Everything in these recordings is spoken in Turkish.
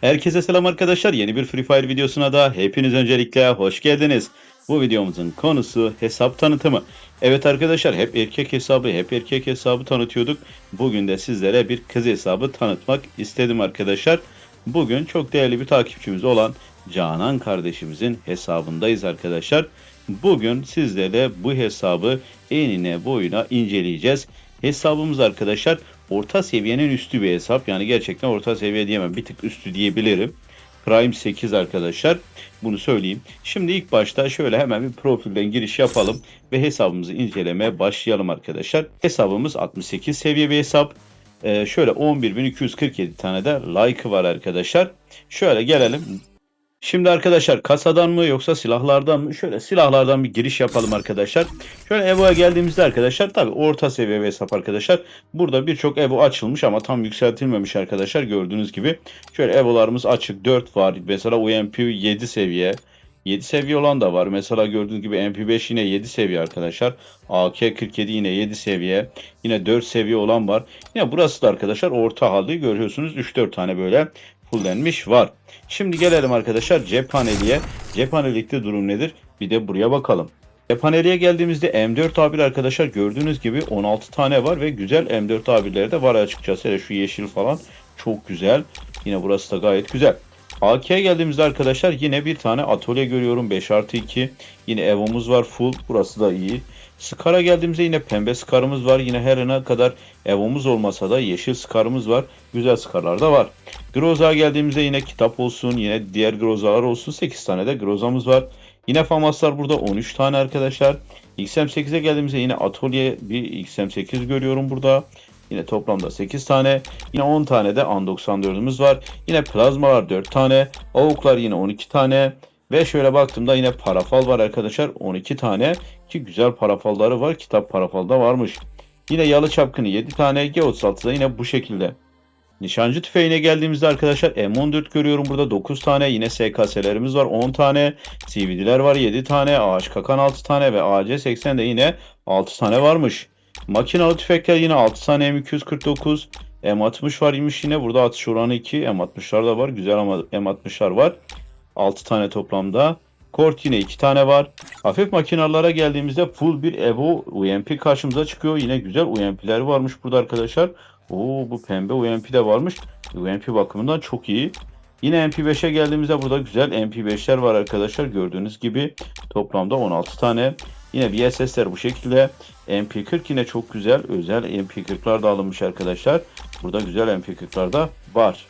Herkese selam arkadaşlar. Yeni bir Free Fire videosuna da hepiniz öncelikle hoş geldiniz. Bu videomuzun konusu hesap tanıtımı. Evet arkadaşlar hep erkek hesabı hep erkek hesabı tanıtıyorduk. Bugün de sizlere bir kız hesabı tanıtmak istedim arkadaşlar. Bugün çok değerli bir takipçimiz olan Canan kardeşimizin hesabındayız arkadaşlar. Bugün sizlere bu hesabı enine boyuna inceleyeceğiz. Hesabımız arkadaşlar orta seviyenin üstü bir hesap. Yani gerçekten orta seviye diyemem. Bir tık üstü diyebilirim. Prime 8 arkadaşlar. Bunu söyleyeyim. Şimdi ilk başta şöyle hemen bir profilden giriş yapalım ve hesabımızı incelemeye başlayalım arkadaşlar. Hesabımız 68 seviye bir hesap. Ee, şöyle 11.247 tane de like var arkadaşlar. Şöyle gelelim. Şimdi arkadaşlar kasadan mı yoksa silahlardan mı? Şöyle silahlardan bir giriş yapalım arkadaşlar. Şöyle Evo'ya geldiğimizde arkadaşlar tabi orta seviye bir hesap arkadaşlar. Burada birçok Evo açılmış ama tam yükseltilmemiş arkadaşlar gördüğünüz gibi. Şöyle Evo'larımız açık 4 var. Mesela UMP 7 seviye. 7 seviye olan da var. Mesela gördüğünüz gibi MP5 yine 7 seviye arkadaşlar. AK47 yine 7 seviye. Yine 4 seviye olan var. Yine burası da arkadaşlar orta halde görüyorsunuz 3-4 tane böyle fullenmiş var. Şimdi gelelim arkadaşlar cephaneliğe. Cephanelikte durum nedir? Bir de buraya bakalım. Cephaneliğe geldiğimizde M4 A1 arkadaşlar gördüğünüz gibi 16 tane var ve güzel M4 A1'leri de var açıkçası. Hele şu yeşil falan çok güzel. Yine burası da gayet güzel. AK'ye geldiğimizde arkadaşlar yine bir tane atölye görüyorum 5 artı 2. Yine Evo'muz var full. Burası da iyi. Scar'a geldiğimizde yine pembe Scar'ımız var. Yine her ne kadar Evo'muz olmasa da yeşil Scar'ımız var. Güzel Scar'lar da var. Groza'ya geldiğimizde yine kitap olsun. Yine diğer Groza'lar olsun. 8 tane de Groza'mız var. Yine Famaslar burada 13 tane arkadaşlar. XM8'e geldiğimizde yine atölye bir XM8 görüyorum burada. Yine toplamda 8 tane. Yine 10 tane de An 94'ümüz var. Yine plazmalar 4 tane. Avuklar yine 12 tane. Ve şöyle baktığımda yine parafal var arkadaşlar 12 tane. Ki güzel parafalları var. Kitap parafalda varmış. Yine yalı çapkını 7 tane. G36'da yine bu şekilde. Nişancı tüfeğine geldiğimizde arkadaşlar M14 görüyorum burada 9 tane. Yine SKS'lerimiz var 10 tane. CVD'ler var 7 tane. Ağaç kakan 6 tane ve AC80 de yine 6 tane varmış. Makinalı tüfekler yine 6 tane M249. M60 var imiş yine. Burada atış oranı 2. M60'lar da var. Güzel ama M60'lar var. 6 tane toplamda. Kort yine 2 tane var. Hafif makinalara geldiğimizde full bir Evo UMP karşımıza çıkıyor. Yine güzel UMP'ler varmış burada arkadaşlar. Oo bu pembe UMP de varmış. UMP bakımından çok iyi. Yine MP5'e geldiğimizde burada güzel MP5'ler var arkadaşlar. Gördüğünüz gibi toplamda 16 tane. Yine VSS'ler bu şekilde. MP40 yine çok güzel. Özel MP40'lar da alınmış arkadaşlar. Burada güzel MP40'lar da var.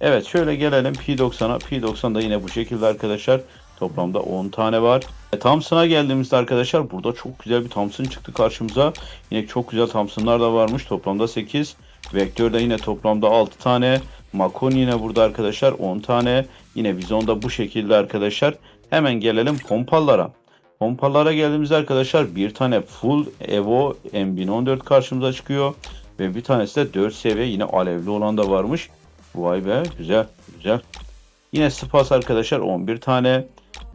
Evet şöyle gelelim P90'a. P90 da yine bu şekilde arkadaşlar. Toplamda 10 tane var. E, Thompson'a geldiğimizde arkadaşlar burada çok güzel bir Thompson çıktı karşımıza. Yine çok güzel Thompson'lar da varmış. Toplamda 8. Vektör'de yine toplamda 6 tane. Makon yine burada arkadaşlar 10 tane. Yine Bizon'da bu şekilde arkadaşlar. Hemen gelelim pompalara. Pompalara geldiğimizde arkadaşlar bir tane full Evo M1014 karşımıza çıkıyor. Ve bir tanesi de 4 seviye yine alevli olan da varmış. Vay be güzel güzel. Yine Spas arkadaşlar 11 tane.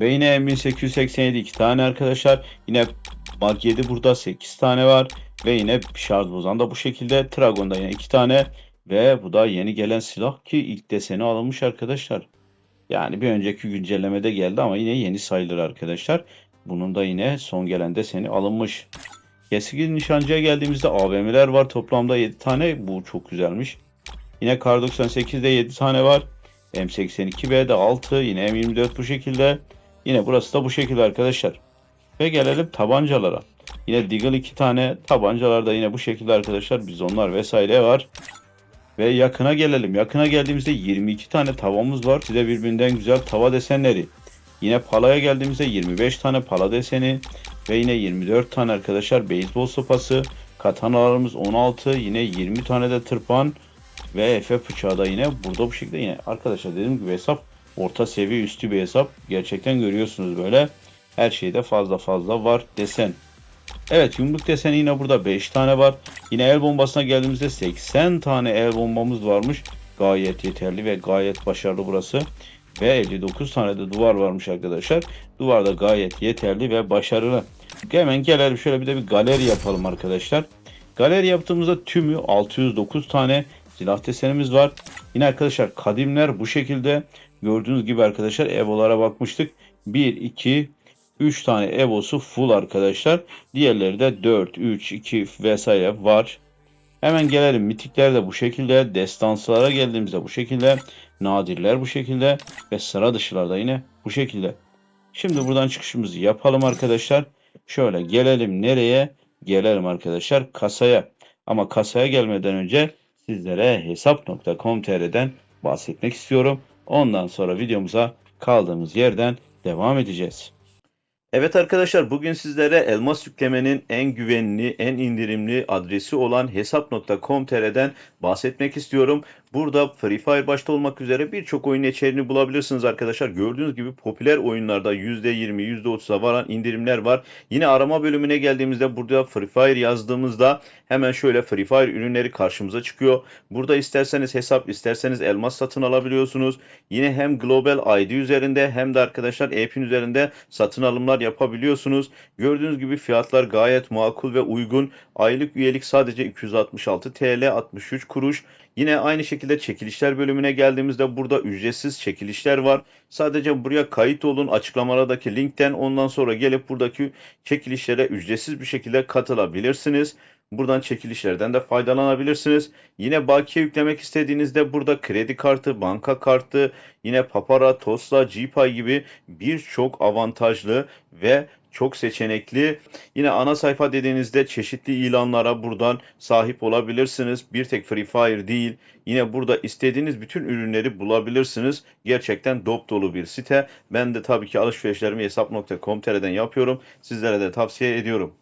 Ve yine M1887 2 tane arkadaşlar. Yine Mark 7 burada 8 tane var. Ve yine şarj bozan da bu şekilde. Dragon'da yine 2 tane. Ve bu da yeni gelen silah ki ilk deseni alınmış arkadaşlar. Yani bir önceki güncellemede geldi ama yine yeni sayılır arkadaşlar. Bunun da yine son gelen deseni alınmış. Keskin nişancıya geldiğimizde AVM'ler var. Toplamda 7 tane. Bu çok güzelmiş. Yine Kar 98'de 7 tane var. M82B'de 6. Yine M24 bu şekilde. Yine burası da bu şekilde arkadaşlar. Ve gelelim tabancalara. Yine Deagle 2 tane. Tabancalarda yine bu şekilde arkadaşlar. Bizonlar vesaire var. Ve yakına gelelim. Yakına geldiğimizde 22 tane tavamız var. Size birbirinden güzel tava desenleri. Yine palaya geldiğimizde 25 tane pala deseni. Ve yine 24 tane arkadaşlar beyzbol sopası. Katanalarımız 16. Yine 20 tane de tırpan. Ve Efe bıçağı da yine burada bu şekilde yine arkadaşlar dediğim gibi hesap orta seviye üstü bir hesap. Gerçekten görüyorsunuz böyle her şeyde fazla fazla var desen. Evet yumruk deseni yine burada 5 tane var. Yine el bombasına geldiğimizde 80 tane el bombamız varmış. Gayet yeterli ve gayet başarılı burası. Ve 59 tane de duvar varmış arkadaşlar. Duvar da gayet yeterli ve başarılı. Hemen gelelim şöyle bir de bir galeri yapalım arkadaşlar. Galeri yaptığımızda tümü 609 tane silah desenimiz var. Yine arkadaşlar kadimler bu şekilde. Gördüğünüz gibi arkadaşlar Evo'lara bakmıştık. 1, 2, 3 tane Evo'su full arkadaşlar. Diğerleri de 4, 3, 2 vesaire var. Hemen gelelim. Mitikler de bu şekilde. Destanslara geldiğimizde bu şekilde. Nadirler bu şekilde. Ve sıra dışılar da yine bu şekilde. Şimdi buradan çıkışımızı yapalım arkadaşlar. Şöyle gelelim nereye? Gelelim arkadaşlar kasaya. Ama kasaya gelmeden önce sizlere hesap.com.tr'den bahsetmek istiyorum. Ondan sonra videomuza kaldığımız yerden devam edeceğiz. Evet arkadaşlar bugün sizlere elmas yüklemenin en güvenli, en indirimli adresi olan hesap.com.tr'den bahsetmek istiyorum. Burada Free Fire başta olmak üzere birçok oyun içeriğini bulabilirsiniz arkadaşlar. Gördüğünüz gibi popüler oyunlarda %20, %30'a varan indirimler var. Yine arama bölümüne geldiğimizde burada Free Fire yazdığımızda hemen şöyle Free Fire ürünleri karşımıza çıkıyor. Burada isterseniz hesap, isterseniz elmas satın alabiliyorsunuz. Yine hem Global ID üzerinde hem de arkadaşlar e-pin üzerinde satın alımlar yapabiliyorsunuz. Gördüğünüz gibi fiyatlar gayet makul ve uygun. Aylık üyelik sadece 266 TL 63 kuruş. Yine aynı şekilde çekilişler bölümüne geldiğimizde burada ücretsiz çekilişler var. Sadece buraya kayıt olun açıklamalardaki linkten ondan sonra gelip buradaki çekilişlere ücretsiz bir şekilde katılabilirsiniz. Buradan çekilişlerden de faydalanabilirsiniz. Yine bakiye yüklemek istediğinizde burada kredi kartı, banka kartı, yine Papara, Tosla, GPay gibi birçok avantajlı ve çok seçenekli. Yine ana sayfa dediğinizde çeşitli ilanlara buradan sahip olabilirsiniz. Bir tek Free Fire değil. Yine burada istediğiniz bütün ürünleri bulabilirsiniz. Gerçekten dop dolu bir site. Ben de tabii ki alışverişlerimi hesap.com.tr'den yapıyorum. Sizlere de tavsiye ediyorum.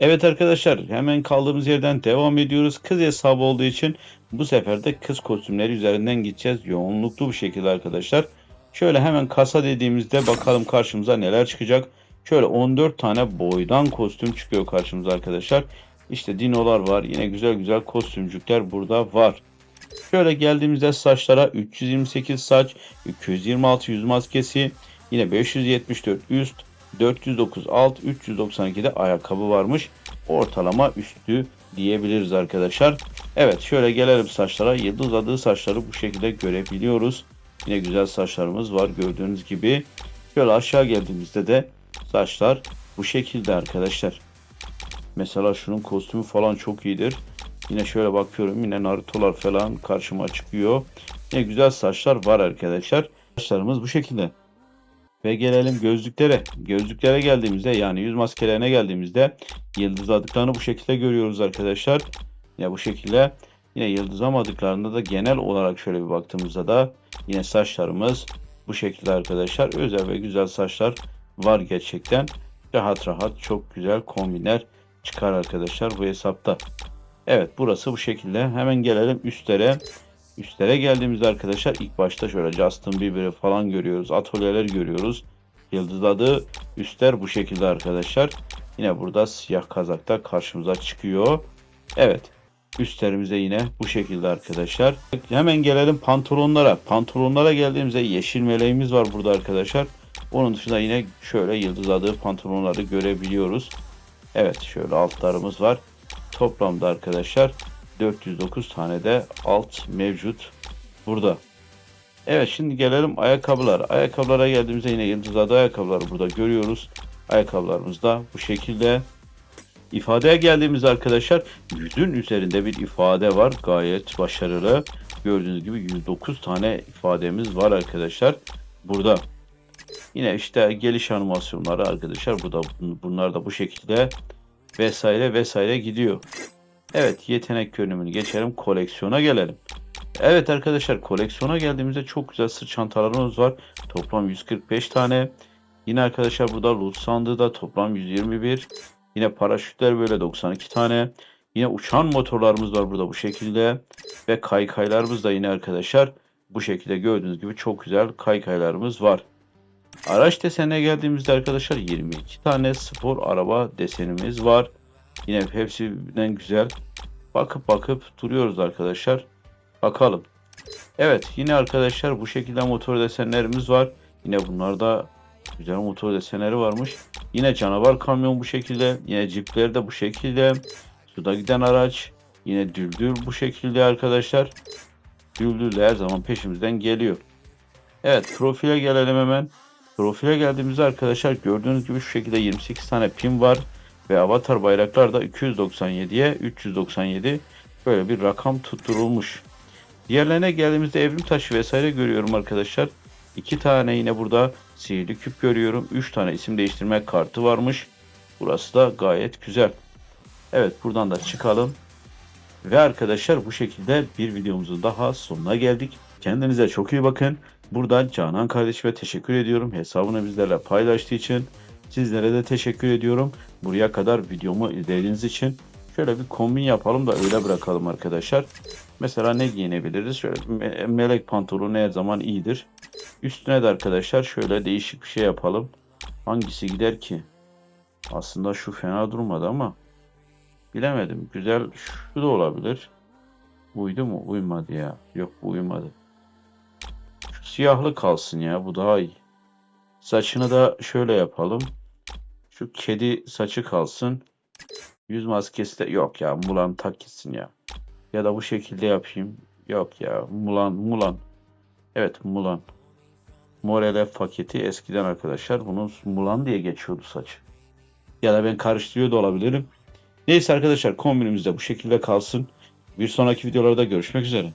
Evet arkadaşlar hemen kaldığımız yerden devam ediyoruz. Kız hesabı olduğu için bu sefer de kız kostümleri üzerinden gideceğiz. Yoğunluklu bir şekilde arkadaşlar. Şöyle hemen kasa dediğimizde bakalım karşımıza neler çıkacak. Şöyle 14 tane boydan kostüm çıkıyor karşımıza arkadaşlar. İşte dinolar var. Yine güzel güzel kostümcükler burada var. Şöyle geldiğimizde saçlara 328 saç, 226 yüz maskesi, yine 574 üst, 409 alt, 392 de ayakkabı varmış. Ortalama üstü diyebiliriz arkadaşlar. Evet şöyle gelelim saçlara. Yıldız adı saçları bu şekilde görebiliyoruz. Yine güzel saçlarımız var gördüğünüz gibi. Şöyle aşağı geldiğimizde de saçlar bu şekilde arkadaşlar. Mesela şunun kostümü falan çok iyidir. Yine şöyle bakıyorum yine Naruto'lar falan karşıma çıkıyor. Yine güzel saçlar var arkadaşlar. Saçlarımız bu şekilde. Ve gelelim gözlüklere. Gözlüklere geldiğimizde yani yüz maskelerine geldiğimizde yıldızladıklarını bu şekilde görüyoruz arkadaşlar. Ya bu şekilde yine yıldızlamadıklarında da genel olarak şöyle bir baktığımızda da yine saçlarımız bu şekilde arkadaşlar. Özel ve güzel saçlar var gerçekten. Rahat rahat çok güzel kombinler çıkar arkadaşlar bu hesapta. Evet burası bu şekilde. Hemen gelelim üstlere. Üstlere geldiğimizde arkadaşlar ilk başta şöyle Justin Bieber'ı falan görüyoruz. Atölyeler görüyoruz. Yıldızladığı üstler bu şekilde arkadaşlar. Yine burada siyah kazakta karşımıza çıkıyor. Evet. Üstlerimize yine bu şekilde arkadaşlar. Hemen gelelim pantolonlara. Pantolonlara geldiğimizde yeşil meleğimiz var burada arkadaşlar. Onun dışında yine şöyle yıldızladığı pantolonları görebiliyoruz. Evet şöyle altlarımız var. Toplamda arkadaşlar 409 tane de alt mevcut burada. Evet şimdi gelelim ayakkabılar. Ayakkabılara geldiğimizde yine yıldızladığı ayakkabıları burada görüyoruz. Ayakkabılarımız da bu şekilde. İfadeye geldiğimizde arkadaşlar yüzün üzerinde bir ifade var. Gayet başarılı. Gördüğünüz gibi 109 tane ifademiz var arkadaşlar. Burada. Yine işte geliş animasyonları arkadaşlar. Bu da bunlar da bu şekilde vesaire vesaire gidiyor. Evet yetenek görünümünü geçelim. Koleksiyona gelelim. Evet arkadaşlar koleksiyona geldiğimizde çok güzel sırt çantalarımız var. Toplam 145 tane. Yine arkadaşlar burada loot sandığı da toplam 121. Yine paraşütler böyle 92 tane. Yine uçan motorlarımız var burada bu şekilde. Ve kaykaylarımız da yine arkadaşlar bu şekilde gördüğünüz gibi çok güzel kaykaylarımız var. Araç desenine geldiğimizde arkadaşlar 22 tane spor araba desenimiz var. Yine hepsinden güzel. Bakıp bakıp duruyoruz arkadaşlar. Bakalım. Evet yine arkadaşlar bu şekilde motor desenlerimiz var. Yine bunlarda güzel motor desenleri varmış. Yine canavar kamyon bu şekilde. Yine cipler de bu şekilde. Suda giden araç. Yine Düldül bu şekilde arkadaşlar. Düldül de her zaman peşimizden geliyor. Evet profile gelelim hemen. Profile geldiğimizde arkadaşlar gördüğünüz gibi şu şekilde 28 tane pin var. Ve avatar bayraklar da 297'ye 397 böyle bir rakam tutturulmuş. Diğerlerine geldiğimizde evrim taşı vesaire görüyorum arkadaşlar. İki tane yine burada sihirli küp görüyorum. Üç tane isim değiştirme kartı varmış. Burası da gayet güzel. Evet buradan da çıkalım. Ve arkadaşlar bu şekilde bir videomuzun daha sonuna geldik. Kendinize çok iyi bakın. Buradan Canan kardeşime teşekkür ediyorum. Hesabını bizlerle paylaştığı için. Sizlere de teşekkür ediyorum. Buraya kadar videomu izlediğiniz için. Şöyle bir kombin yapalım da öyle bırakalım arkadaşlar. Mesela ne giyinebiliriz? Şöyle me- melek pantolonu her zaman iyidir. Üstüne de arkadaşlar şöyle değişik bir şey yapalım. Hangisi gider ki? Aslında şu fena durmadı ama bilemedim. Güzel şu da olabilir. Uydu mu? Uymadı ya. Yok. Şu siyahlı kalsın ya. Bu daha iyi. Saçını da şöyle yapalım. Şu kedi saçı kalsın. Yüz maskesi de yok ya. Mulan tak gitsin ya. Ya da bu şekilde yapayım. Yok ya. Mulan, Mulan. Evet Mulan. Morele paketi eskiden arkadaşlar bunun Mulan diye geçiyordu saç. Ya da ben karıştırıyor da olabilirim. Neyse arkadaşlar kombinimiz de bu şekilde kalsın. Bir sonraki videolarda görüşmek üzere.